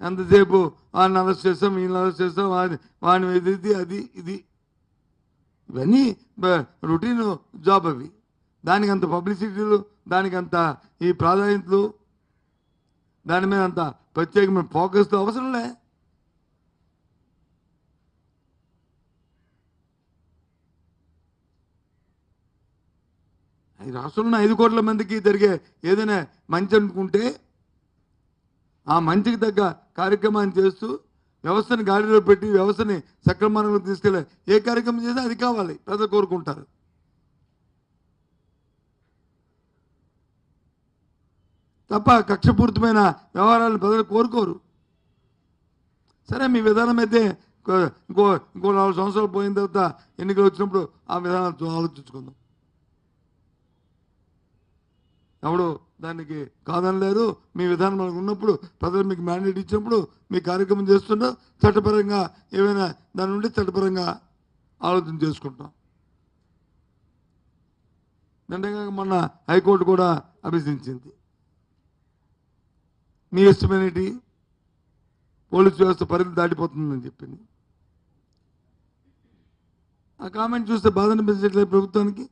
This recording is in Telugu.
ఎంతసేపు వాడిని అరెస్ట్ చేస్తాం వీళ్ళని అరెస్ట్ చేస్తాం వాడిని వాడిని ఇది అది ఇది. ఇవన్నీ రొటీన్ జాబ్ అవి. దానికి అంత పబ్లిసిటీలు దానికి అంత ఈ ప్రాధాన్యతలు దాని మీద అంత ప్రత్యేకమైన ఫోకస్ అవసరం లే. రాష్ట్రంలో ఐదు కోట్ల మందికి జరిగే ఏదైనా మంచి అనుకుంటే ఆ మంచికి తగ్గ కార్యక్రమాన్ని చేస్తూ వ్యవస్థని గాడిలో పెట్టి వ్యవస్థని సక్రమార్గంలో తీసుకెళ్ళే ఏ కార్యక్రమం చేసినా అది కావాలి. ప్రజలు కోరుకుంటారు. తప్ప కక్షపూరితమైన వ్యవహారాలు ప్రజలు కోరుకోరు. సరే మీ విధానం అయితే ఇంకో ఇంకో నాలుగు సంవత్సరాలు పోయిన తర్వాత ఎన్నికలు వచ్చినప్పుడు ఆ విధానాలు ఆలోచించుకుందాం. ఎవడు దానికి కాదనలేరు మీ విధానం మనకు ఉన్నప్పుడు ప్రజలు మీకు మ్యాండేట్ ఇచ్చినప్పుడు మీ కార్యక్రమం చేస్తున్నా చట్టపరంగా ఏమైనా దాని నుండి చట్టపరంగా ఆలోచన చేసుకుంటాం. నిండగా మొన్న హైకోర్టు కూడా అభ్యసించింది మీ ఇష్టమేనేటి పోలీస్ వ్యవస్థ పరిధి దాటిపోతుందని చెప్పింది. ఆ కామెంట్ చూస్తే బాధ అనిపించట్లేదు ప్రభుత్వానికి.